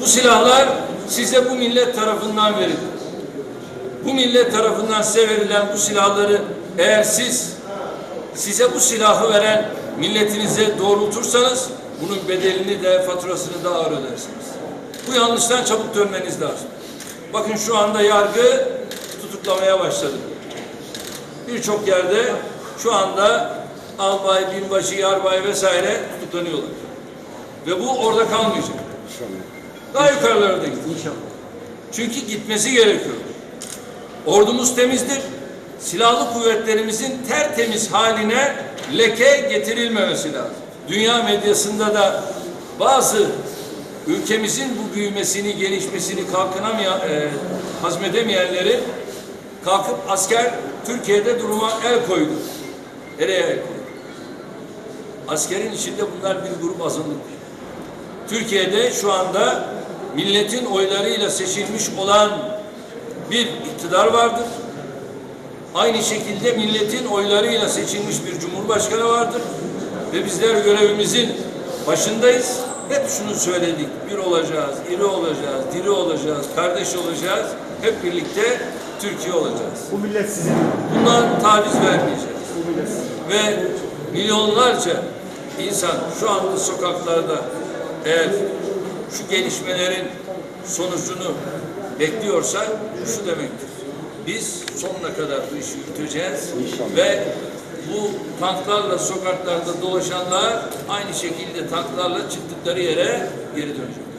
Bu silahlar size bu millet tarafından verildi. Bu millet tarafından size verilen bu silahları eğer siz size bu silahı veren milletinize doğrultursanız bunun bedelini de faturasını da ağır ödersiniz. Bu yanlıştan çabuk dönmeniz lazım. Bakın şu anda yargı tutuklamaya başladı. Birçok yerde şu anda albay, binbaşı, yarbay vesaire tutuklanıyorlar. Ve bu orada kalmayacak. Daha yukarılara da gidecek. Çünkü gitmesi gerekiyor. Ordumuz temizdir. Silahlı kuvvetlerimizin tertemiz haline leke getirilmemesi lazım. Dünya medyasında da bazı ülkemizin bu büyümesini, gelişmesini kalkınamayan, e, hazmedemeyenleri kalkıp asker Türkiye'de duruma el koydu. Nereye el koydu? Askerin içinde bunlar bir grup azınlık. Türkiye'de şu anda milletin oylarıyla seçilmiş olan bir iktidar vardır. Aynı şekilde milletin oylarıyla seçilmiş bir cumhurbaşkanı vardır. Ve bizler görevimizin başındayız. Hep şunu söyledik. Bir olacağız, iri olacağız, diri olacağız, kardeş olacağız. Hep birlikte Türkiye olacağız. Bu millet sizin. Bundan taviz vermeyeceğiz. Ve milyonlarca insan şu anda sokaklarda eğer şu gelişmelerin sonucunu bekliyorsa şu demektir. Biz sonuna kadar bu işi yürüteceğiz ve bu tanklarla sokaklarda dolaşanlar aynı şekilde tanklarla çıktıkları yere geri dönecek.